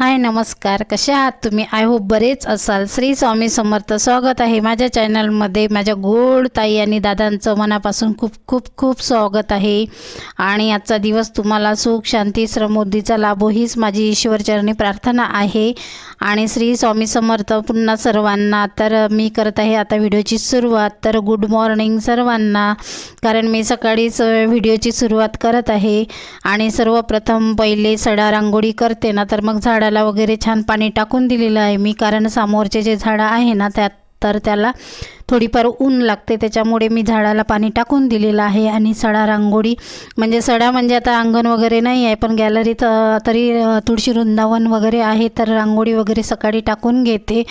हाय नमस्कार. कसे आहात तुम्ही? आय होप बरेच असाल. श्री स्वामी समर्थ स्वागत आहे माझ्या चॅनलमध्ये. माझ्या गोड ताई आणि दादांचं मनापासून खूप खूप खूप स्वागत आहे. आणि आजचा दिवस तुम्हाला सुख शांती श्रमोद्धीचा लाभो हीच माझी ईश्वरचरणी प्रार्थना आहे. आणि श्री स्वामी समर्थ पुन्हा सर्वांना तर मी करत आहे आता व्हिडिओची सुरुवात. तर गुड मॉर्निंग सर्वांना कारण मी सकाळीच व्हिडिओची सुरुवात करत आहे. आणि सर्वप्रथम पहिले सडा रांगोळी करते ना तर मग झाडाला वगैरे छान पाणी टाकून दिलेलं आहे. मी कारण समोरचे जे झाडं आहे ना त्यात तर त्याला थोडीफार ऊन लागते त्याच्यामुळे मी झाडाला पाणी टाकून दिलेलं आहे आणि सडा रांगोळी म्हणजे सडा म्हणजे आता अंगण वगैरे नाही आहे पण गॅलरीत तरी तुळशी वृंदावन वगैरे आहे तर रांगोळी वगैरे सकाळी टाकून घेते.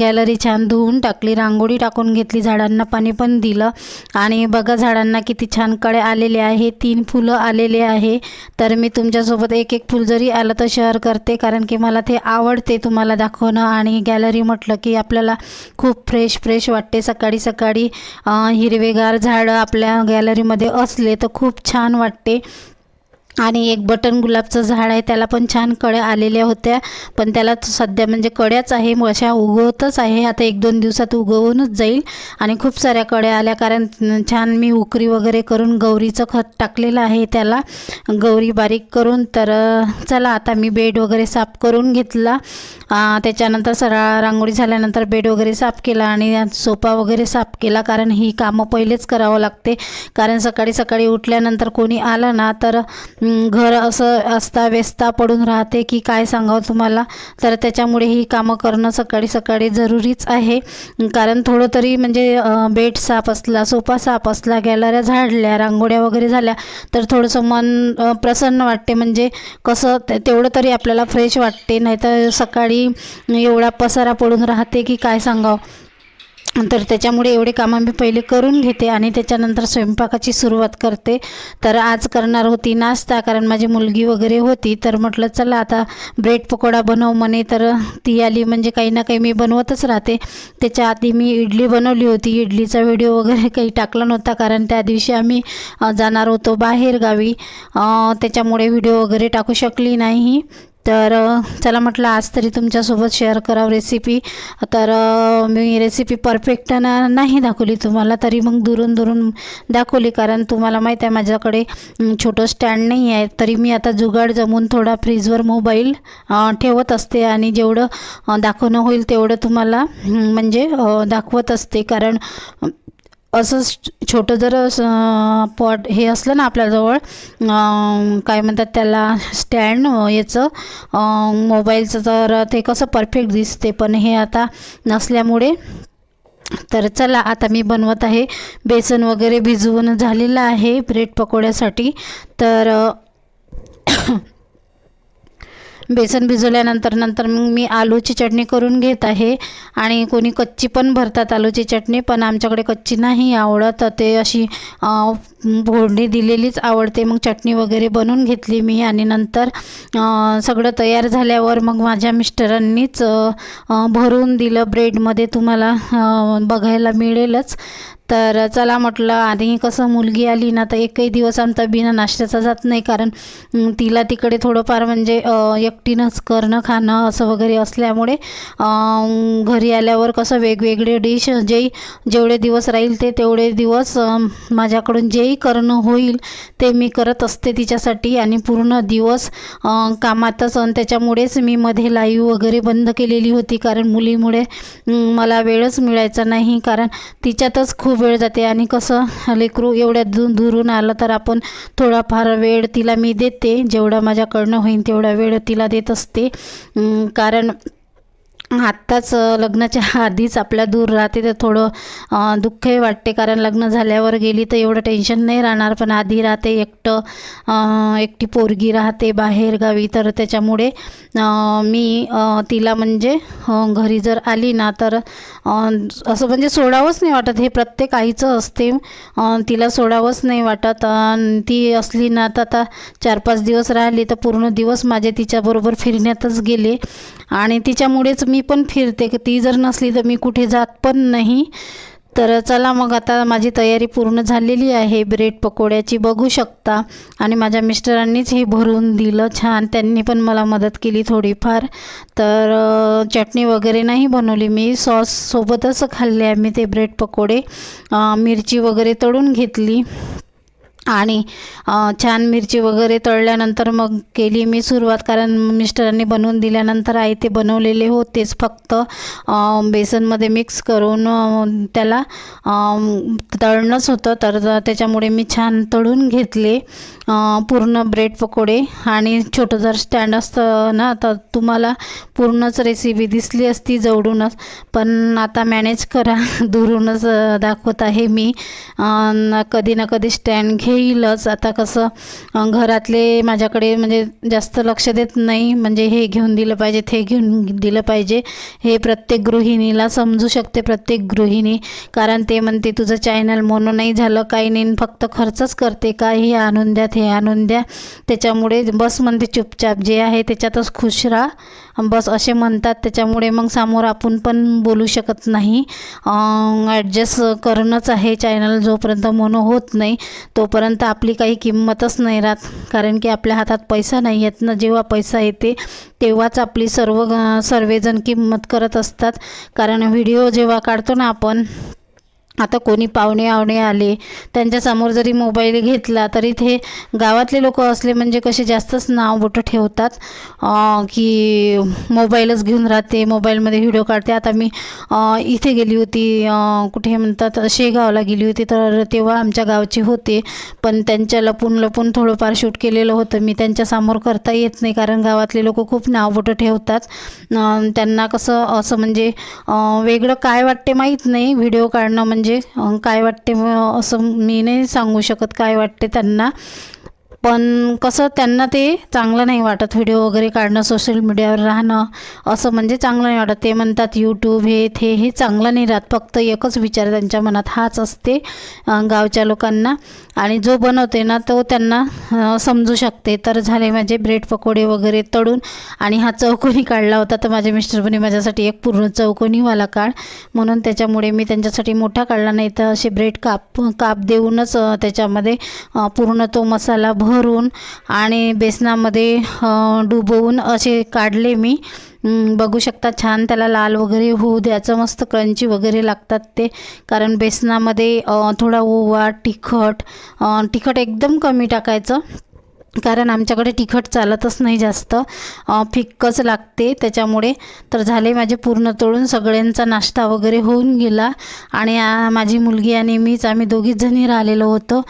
गॅलरी छान धुवून टाकली रांगोळी टाकून घेतली झाडांना पाणी पण दिलं. आणि बघा झाडांना किती छान कळे आलेले आहे तीन फुलं आलेले आहे. तर मी तुमच्यासोबत एक एक फुल जरी आलं तर शेअर करते कारण की मला ते आवडते तुम्हाला दाखवणं. आणि गॅलरी म्हटलं की आपल्याला खूप फ्रेश फ्रेश वाटते. सकाळी सकाळी हिरवेगार झाडं आपल्या गॅलरीमध्ये असले तर खूप छान वाटते. आणि एक बटन गुलाबचं झाड आहे त्याला पण छान कळ्या आलेल्या होत्या. पण त्याला सध्या म्हणजे कळ्याच आहे अशा उगवतच आहे. आता एक दोन दिवसात उगवूनच जाईल. आणि खूप साऱ्या कळ्या आल्या कारण छान मी उकरी वगैरे करून गौरीचं खत टाकलेलं आहे त्याला. गौरी बारीक करून तर चला आता मी बेड वगैरे साफ करून घेतला. त्याच्यानंतर सरळ रांगोळी झाल्यानंतर बेड वगैरे साफ केला आणि सोफा वगैरे साफ केला कारण ही कामं पहिलेच करावं लागते. कारण सकाळी सकाळी उठल्यानंतर कोणी आलं ना तर घर असं असता व्यस्ता पडून राहते की काय सांगावं तुम्हाला? तर त्याच्यामुळे ही कामं करणं सकाळी सकाळी जरुरीच आहे. कारण थोडं तरी म्हणजे बेड साफ असला सोफा साफ असला गॅलऱ्या झाडल्या रांगोळ्या वगैरे झाल्या तर थोडंसं मन प्रसन्न वाटते. म्हणजे कसं ते- तेवढं तरी आपल्याला फ्रेश वाटते. नाहीतर सकाळी एवढा पसारा पडून राहते की काय सांगावं? तर त्याच्यामुळे एवढे कामं मी पहिले करून घेते आणि त्याच्यानंतर स्वयंपाकाची सुरुवात करते. तर आज करणार होती नाश्ता कारण माझी मुलगी वगैरे होती. तर म्हटलं चला आता ब्रेड पकोडा बनव म्हणे. तर ती आली म्हणजे काही ना काही मी बनवतच राहते. त्याच्या आधी मी इडली बनवली होती. इडलीचा व्हिडिओ वगैरे काही टाकला नव्हता कारण त्या दिवशी आम्ही जाणार होतो बाहेर गावी त्याच्यामुळे व्हिडिओ वगैरे टाकू शकली नाही. तर चला म्हटलं आज तरी तुमच्यासोबत शेअर करावं रेसिपी तर मी रेसिपी परफेक्ट ना नाही दाखवली तुम्हाला तरी मग दुरून दुरून दाखवली. कारण तुम्हाला माहीत आहे माझ्याकडे छोटं स्टँड नाही आहे. तरी मी आता जुगाड जमून थोडा फ्रीजवर मोबाईल ठेवत असते. आणि जेवढं दाखवणं होईल तेवढं तुम्हाला म्हणजे दाखवत असते. कारण असंच असं छोटं जर असं पॉट हे असलं ना आपल्याजवळ काय म्हणतात त्याला स्टँड याचं मोबाईलचं तर ते कसं परफेक्ट दिसते. पण हे आता नसल्यामुळे तर चला आता मी बनवत आहे. बेसन वगैरे भिजवून झालेलं आहे ब्रेड पकोड्यासाठी. तर बेसन भिजवल्यानंतर नंतर मग मी आलूची चटणी करून घेत आहे. आणि कोणी कच्ची पण भरतात आलूची चटणी पण आमच्याकडे कच्ची नाही आवडत. तर ते अशी फोडणी दिलेलीच आवडते. मग चटणी वगैरे बनवून घेतली मी आणि नंतर सगळं तयार झाल्यावर मग माझ्या मिस्टरांनीच भरून दिलं. ब्रेडमध्ये तुम्हाला बघायला मिळेलच. तर चला म्हटलं आणि कसं मुलगी आली ना तर एकही दिवस आमचा बिना नाश्त्याचा जात नाही. कारण तिला तिकडे थोडंफार म्हणजे एकटीनंच करणं खाणं असं वगैरे असल्यामुळे घरी आल्यावर कसं वेगवेगळे डिश जे जेवढे दिवस राहील ते तेवढे दिवस माझ्याकडून जेही करणं होईल ते मी करत असते तिच्यासाठी. आणि पूर्ण दिवस कामातच आणि त्याच्यामुळेच मी मध्ये लाईव्ह वगैरे बंद केलेली होती. कारण मुलीमुळे मला वेळच मिळायचा नाही. कारण तिच्यातच खूप वेळ जाते आणि कसं लेकरू एवढ्या दू दुरून आलं तर आपण थोडाफार वेळ तिला मी देते. जेवढा माझ्याकडनं होईल तेवढा वेळ तिला देत असते. कारण आत्ताच लग्नाच्या आधीच आपल्या दूर राहते तर थोडं दुःखही वाटते. कारण लग्न झाल्यावर गेली तर एवढं टेन्शन नाही राहणार. पण आधी राहते एकटं एकटी पोरगी राहते बाहेर गावी तर त्याच्यामुळे मी तिला म्हणजे घरी जर आली ना तर असं म्हणजे सोडावंच नाही वाटत. हे प्रत्येक आईचं असते. तिला सोडावंच नाही वाटत. ती असली ना तर आता चार पाच दिवस राहिली तर पूर्ण दिवस माझे तिच्याबरोबर फिरण्यातच गेले. आणि तिच्यामुळेच मी पण फिरते. की ती जर नसली तर मी कुठे जात पण नाही. तर चला मग आता माझी तयारी पूर्ण झालेली आहे. ब्रेड पकोड्याची बघू शकता. आणि माझ्या मिस्टरांनीच हे भरून दिलं छान. त्यांनी पण मला मदत केली थोडीफार. तर चटणी वगैरे नाही बनवली मी. सॉससोबतच खाल्ले आम्ही ते ब्रेड पकोडे. मिरची वगैरे तळून घेतली. आणि छान मिरची वगैरे तळल्यानंतर मग केली मी सुरुवात कारण मिस्टरांनी बनवून दिल्यानंतर आई ते बनवलेले होतेच फक्त. बेसनमध्ये मिक्स करून त्याला तळणंच होतं. तर त्याच्यामुळे मी छान तळून घेतले पूर्ण ब्रेड पकोडे. आणि छोटं जर स्टँड असतं ना तर तुम्हाला पूर्णच रेसिपी दिसली असती जवळूनच. पण आता मॅनेज करा. दुरूनच दाखवत आहे मी. कधी ना कधी स्टँड घेईलच आता कसं घरातले माझ्याकडे म्हणजे जास्त लक्ष देत नाही. म्हणजे हे घेऊन दिलं पाहिजे ते घेऊन दिलं पाहिजे. हे प्रत्येक गृहिणीला समजू शकते प्रत्येक गृहिणी. कारण ते म्हणते तुझं चॅनल म्हणून नाही झालं काही नाही. फक्त खर्चच करते काय हे आणून द्या ते आणून द्या. त्याच्यामुळे बस म्हणते चुपचाप जे आहे त्याच्यातच खुश राहा. बस असे म्हणतात. त्याच्यामुळे मग समोर आपण पण बोलू शकत नाही. ॲडजस्ट करणंच आहे. चॅनल जोपर्यंत मोनो होत नाही तोपर्यंत आपली काही किंमतच नाही राहत. कारण की आपल्या हातात पैसा नाही येत. ना जेव्हा पैसा येते तेव्हाच आपली सर्व सर्वजण किंमत करत असतात. कारण व्हिडिओ जेव्हा काढतो ना आपण आता कोणी पाहुणे आवणे आले त्यांच्यासमोर जरी मोबाईल घेतला तरी ते गावातले लोक असले म्हणजे कसे जास्तच नाव बोटं ठेवतात की मोबाईलच घेऊन राहते मोबाईलमध्ये व्हिडिओ काढते. आता मी इथे गेली होती कुठे म्हणतात शेगावला गेली होती तर तेव्हा आमच्या गावचे होते. पण त्यांच्या लपून लपून थोडंफार शूट केलेलं होतं. मी त्यांच्यासमोर करता येत नाही कारण गावातले लोक खूप नाव बोटं ठेवतात. त्यांना कसं असं म्हणजे वेगळं काय वाटते माहीत नाही. व्हिडिओ काढणं म्हणजे म्हणजे काय वाटते असं मी नाही सांगू शकत काय वाटते त्यांना. पण कसं त्यांना ते चांगलं नाही वाटत व्हिडिओ वगैरे काढणं सोशल मीडियावर राहणं. असं म्हणजे चांगलं नाही वाटत. ते म्हणतात यूट्यूब हे ते हे चांगलं नाही राहत. फक्त एकच विचार त्यांच्या मनात हाच असते गावच्या लोकांना. आणि जो बनवते ना तो त्यांना समजू शकते. तर झाले माझे ब्रेड पकोडे वगैरे तळून आणि हा चौकोनी काढला होता. तर माझे मिस्टरपणी माझ्यासाठी एक पूर्ण चौकोनीवाला काढ. म्हणून त्याच्यामुळे मी त्यांच्यासाठी मोठा काढला. नाही तर असे ब्रेड काप काप देऊनच त्याच्यामध्ये पूर्ण तो मसाला भरून आणि बेसनामध्ये डुबवून असे काढले मी. बघू शकता छान त्याला लाल वगैरे होऊ द्यायचं मस्त क्रंची वगैरे लागतात ते. कारण बेसनामध्ये थोडा ओवा तिखट तिखट एकदम कमी टाकायचं. कारण आमच्याकडे तिखट चालतच नाही जास्त. फिक्कच लागते त्याच्यामुळे. तर झाले माझे पूर्ण तळून सगळ्यांचा नाश्ता वगैरे होऊन गेला. आणि माझी मुलगी आणि मीच आम्ही दोघीच जणी राहिलेलो होतो.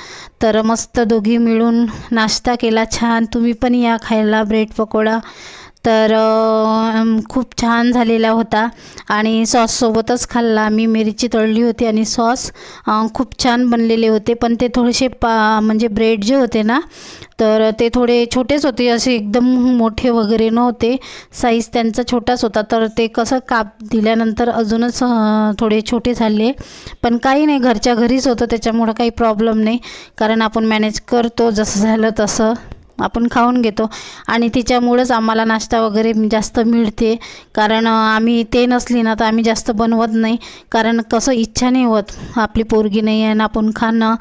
तर मस्त दोघी मिळून नाश्ता केला. छान तुम्ही पण या खायला ब्रेड पकोडा. तर खूप छान झालेला होता. आणि सॉससोबतच खाल्ला. मी मिरची तळली होती आणि सॉस खूप छान बनलेले होते. पण ते थोडेसे पा म्हणजे ब्रेड जे होते ना तर ते थोडे छोटेच होते. असे एकदम मोठे वगैरे नव्हते. साईज त्यांचा छोटाच होता. तर ते कसं काप दिल्यानंतर अजूनच थोडे छोटे झाले. पण काही नाही. घरच्या घरीच होतं. त्याच्यामुळं काही प्रॉब्लेम नाही. कारण आपण मॅनेज करतो. जसं झालं तसं. आपण खाऊन घेतो. आणि तिच्यामुळंच आम्हाला नाश्ता वगैरे जास्त मिळते. कारण आम्ही ते नसली ना तर आम्ही जास्त बनवत नाही. कारण कसं इच्छा नाही होत. आपली पोरगी नाही आहे आणि आपण खाणं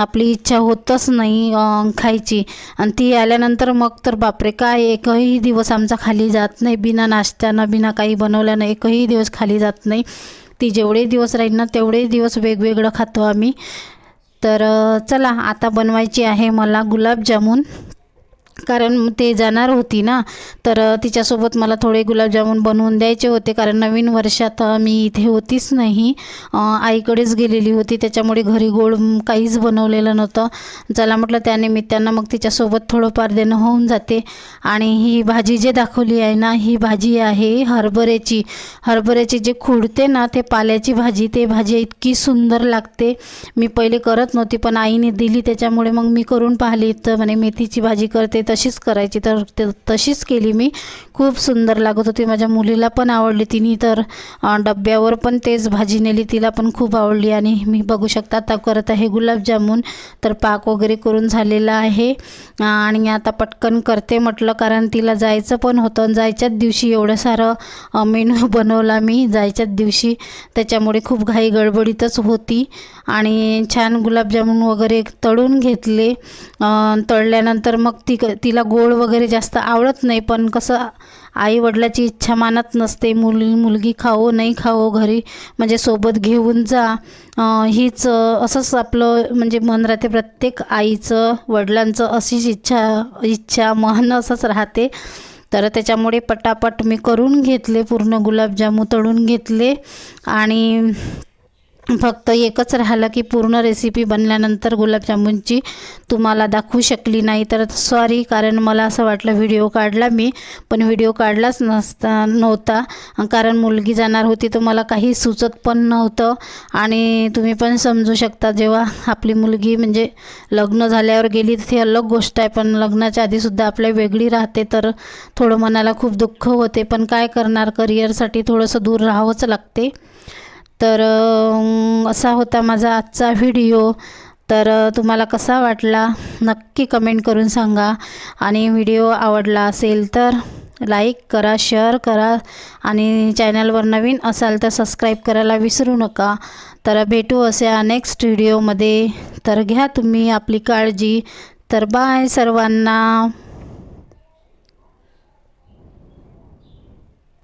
आपली इच्छा होतच नाही खायची. आणि ती आल्यानंतर मग तर बापरे काय एकही दिवस आमचा खाली जात नाही. बिना नाश्त्यानं बिना काही बनवल्यानं एकही दिवस खाली जात नाही. ती जेवढे दिवस राहील ना तेवढे दिवस वेगवेगळं खातो आम्ही. तर चला आता बनवायची आहे मला गुलाबजामुन. कारण ते जाणार होती ना तर तिच्यासोबत मला थोडे गुलाबजामुन बनवून द्यायचे होते. कारण नवीन वर्षात मी इथे होतीच नाही. आईकडेच गेलेली होती. त्याच्यामुळे घरी गोड काहीच बनवलेलं नव्हतं. चला म्हटलं त्यानिमित्तानं मग तिच्यासोबत थोडंफार देणं होऊन जाते. आणि ही भाजी जे दाखवली आहे ना ही भाजी आहे हरभऱ्याची. हरभऱ्याची जे खुडते ना ते पाल्याची भाजी ते भाजी इतकी सुंदर लागते. मी पहिले करत नव्हती पण आईने दिली. त्याच्यामुळे मग मी करून पाहिली. तर म्हणे मेथीची भाजी करते तशीच करायची. तर ते- तशीच केली मी. खूप सुंदर लागत होती. माझ्या मुलीला पण आवडली तिने. तर डब्यावर पण तेच भाजी नेली. तिला पण खूप आवडली. आणि मी बघू शकता आता करत आहे गुलाबजामून. तर पाक वगैरे करून झालेला आहे. आणि आता पटकन करते म्हटलं कारण तिला जायचं पण होतं. आणि जायच्याच दिवशी एवढं सारं मेनू बनवला मी. जायच्याच दिवशी. त्याच्यामुळे खूप घाई गडबडीतच होती. आणि छान गुलाबजामून वगैरे तळून घेतले. तळल्यानंतर मग ती तिला गोड वगैरे जास्त आवडत नाही पण कसं आई वडिलाची इच्छा मानत नसते मुल मुलगी खावो नाही खाओ घरी म्हणजे सोबत घेऊन जा. हीच असंच आपलं म्हणजे मन राहते. प्रत्येक आईचं वडिलांचं अशीच इच्छा इच्छा मन असंच राहते. तर त्याच्यामुळे पटापट मी करून घेतले पूर्ण गुलाबजामू तळून घेतले. आणि फक्त एकच राहिलं की पूर्ण रेसिपी बनल्यानंतर गुलाबजामुनची तुम्हाला दाखवू शकली नाही तर सॉरी कारण मला असं वाटलं व्हिडिओ काढला मी पण व्हिडिओ काढलाच नसता नव्हता. कारण मुलगी जाणार होती तर मला काही सुचत पण नव्हतं. आणि तुम्ही पण समजू शकता जेव्हा आपली मुलगी म्हणजे लग्न झाल्यावर गेली तर ती अलग गोष्ट आहे पण लग्नाच्या आधीसुद्धा आपल्या वेगळी राहते तर थोडं मनाला खूप दुःख होते. पण काय करणार? करिअरसाठी थोडंसं दूर राहावंच लागते. तर असा होता माझा आजचा व्हिडिओ. तर तुम्हाला कसा वाटला नक्की कमेंट करून सांगा. आणि व्हिडिओ आवडला असेल तर लाईक करा शेअर करा. आणि चॅनलवर नवीन असाल तर सबस्क्राईब करायला विसरू नका. तर भेटू अशा नेक्स्ट व्हिडिओमध्ये. तर घ्या तुम्ही आपली काळजी. तर बाय सर्वांना.